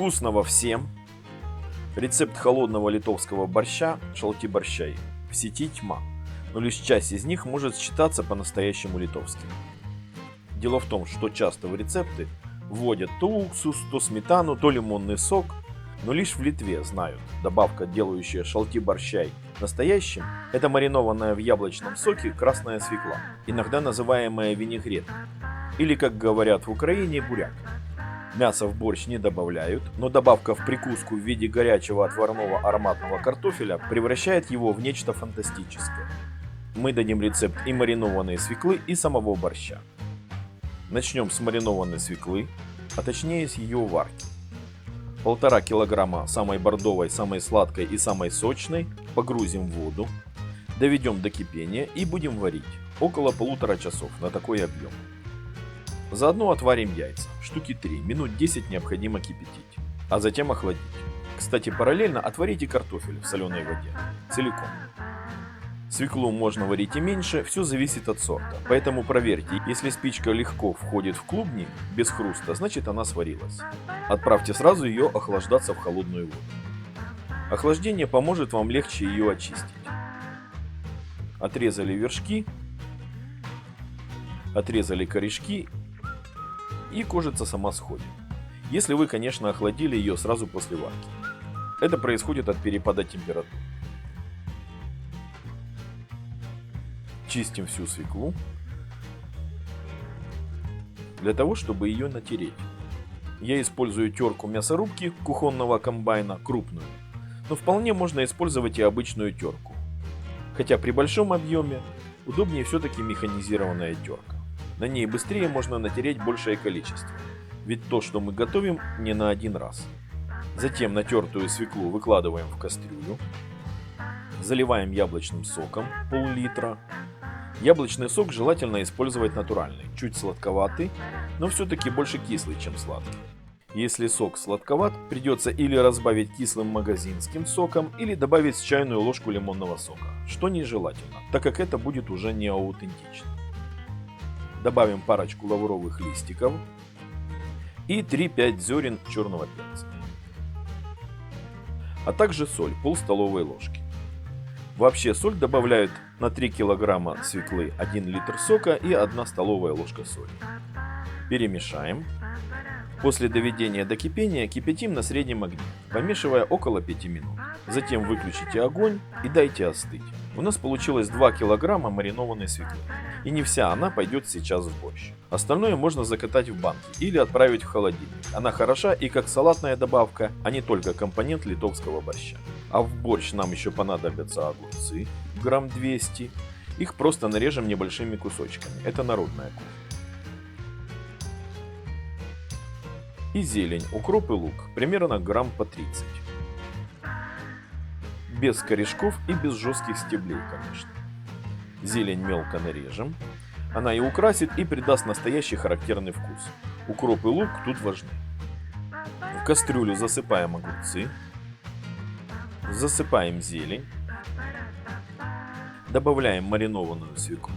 Вкусного всем! Рецепт холодного литовского борща шалти борщай в сети тьма, но лишь часть из них может считаться по-настоящему литовским. Дело в том, что часто в рецепты вводят то уксус, то сметану, то лимонный сок, но лишь в Литве знают, добавка, делающая шалти борщай настоящим, это маринованная в яблочном соке красная свекла, иногда называемая винегрет, или, как говорят в Украине, буряк. Мясо в борщ не добавляют, но добавка в прикуску в виде горячего отварного ароматного картофеля превращает его в нечто фантастическое. Мы дадим рецепт и маринованной свеклы, и самого борща. Начнем с маринованной свеклы, а точнее с ее варки. Полтора килограмма самой бордовой, самой сладкой и самой сочной погрузим в воду, доведем до кипения и будем варить около полутора часов на такой объем. Заодно отварим яйца, штуки 3, минут 10 необходимо кипятить, а затем охладить. Кстати, параллельно отварите картофель в соленой воде, целиком. Свеклу можно варить и меньше, все зависит от сорта. Поэтому проверьте, если спичка легко входит в клубни, без хруста, значит она сварилась. Отправьте сразу ее охлаждаться в холодную воду. Охлаждение поможет вам легче ее очистить. Отрезали вершки, отрезали корешки и кожица сама сходит. Если вы, конечно, охладили ее сразу после варки. Это происходит от перепада температур. Чистим всю свеклу для того, чтобы ее натереть. Я использую терку мясорубки кухонного комбайна крупную, но вполне можно использовать и обычную терку. Хотя при большом объеме удобнее все-таки механизированная терка. На ней быстрее можно натереть большее количество, ведь то, что мы готовим, не на один раз. Затем натертую свеклу выкладываем в кастрюлю, заливаем яблочным соком пол-литра. Яблочный сок желательно использовать натуральный, чуть сладковатый, но все-таки больше кислый, чем сладкий. Если сок сладковат, придется или разбавить кислым магазинским соком, или добавить чайную ложку лимонного сока, что нежелательно, так как это будет уже не аутентично добавим парочку лавровых листиков и 3-5 зерен черного перца. А также соль, пол столовой ложки. Вообще соль добавляют на 3 килограмма свеклы 1 литр сока и 1 столовая ложка соли. Перемешаем. После доведения до кипения кипятим на среднем огне, помешивая около 5 минут. Затем выключите огонь и дайте остыть. У нас получилось 2 килограмма маринованной свеклы. И не вся она пойдет сейчас в борщ. Остальное можно закатать в банки или отправить в холодильник. Она хороша и как салатная добавка, а не только компонент литовского борща. А в борщ нам еще понадобятся огурцы, грамм 200. Их просто нарежем небольшими кусочками. Это народная кухня. И зелень, укроп и лук, примерно грамм по 30 без корешков и без жестких стеблей, конечно. Зелень мелко нарежем. Она и украсит, и придаст настоящий характерный вкус. Укроп и лук тут важны. В кастрюлю засыпаем огурцы. Засыпаем зелень. Добавляем маринованную свеклу,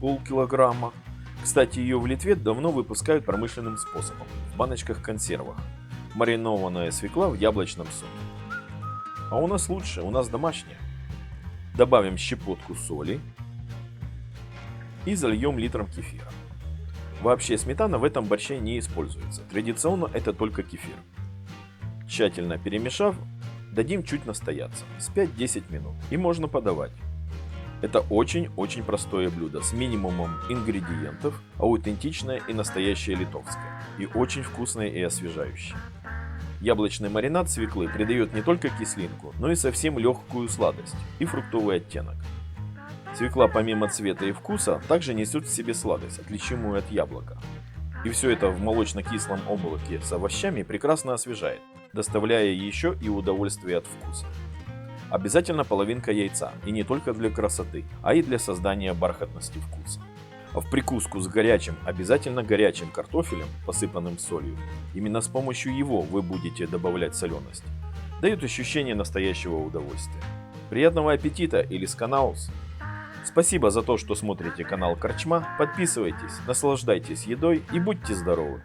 полкилограмма. Кстати, ее в Литве давно выпускают промышленным способом, в баночках-консервах. Маринованная свекла в яблочном соке. А у нас лучше, у нас домашняя. Добавим щепотку соли и зальем литром кефира. Вообще сметана в этом борще не используется. Традиционно это только кефир. Тщательно перемешав, дадим чуть настояться, с 5-10 минут. И можно подавать. Это очень-очень простое блюдо с минимумом ингредиентов, аутентичное и настоящее литовское. И очень вкусное и освежающее. Яблочный маринад свеклы придает не только кислинку, но и совсем легкую сладость и фруктовый оттенок. Свекла помимо цвета и вкуса также несет в себе сладость, отличимую от яблока. И все это в молочно-кислом облаке с овощами прекрасно освежает, доставляя еще и удовольствие от вкуса. Обязательно половинка яйца, и не только для красоты, а и для создания бархатности вкуса. В прикуску с горячим, обязательно горячим картофелем, посыпанным солью, именно с помощью его вы будете добавлять соленость, дают ощущение настоящего удовольствия. Приятного аппетита или сканаус! Спасибо за то, что смотрите канал Корчма, подписывайтесь, наслаждайтесь едой и будьте здоровы!